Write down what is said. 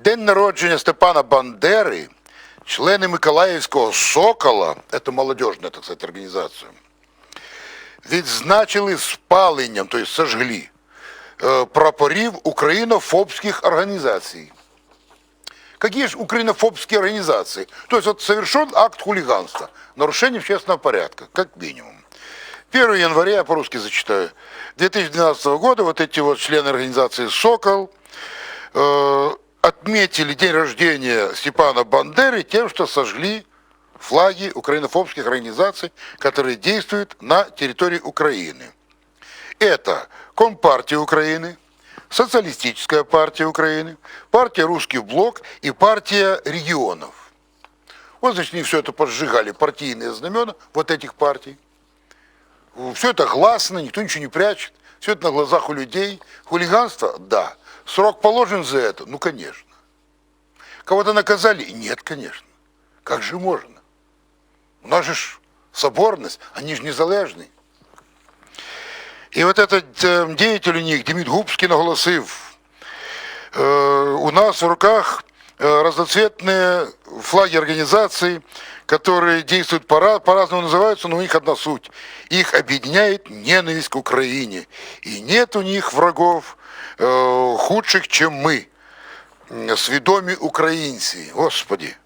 День народження Степана Бандери, члени Миколаївського Сокола, це молодежна, так сказати, організація, відзначили спаленням, тобто сожгли, е, прапорів українофобських організацій. Какие же украинофобские организации? То есть вот совершен акт хулиганства, нарушение общественного порядка, как минимум. 1 января, я по-русски зачитаю, 2012 года вот эти вот члены организации «Сокол» э, отметили день рождения Степана Бандеры тем, что сожгли флаги украинофобских организаций, которые действуют на территории Украины. Это Компартия Украины, Социалистическая партия Украины, партия Русский блок и партия регионов. Вот, значит, они все это поджигали, партийные знамена вот этих партий. Все это гласно, никто ничего не прячет. Все это на глазах у людей. Хулиганство? Да. Срок положен за это? Ну, конечно. Кого-то наказали? Нет, конечно. Как же можно? У нас же ж соборность, они же незалежні. І от этот е, діятель у них, Демид Губський, наголосив, е, у нас в руках э, разноцветные флаги организаций, которые действуют по- по-разному называются, но у них одна суть. Их объединяет ненависть к Украине. И нет у них врагов э, худших, чем мы. М, Свідомі українці. Господи.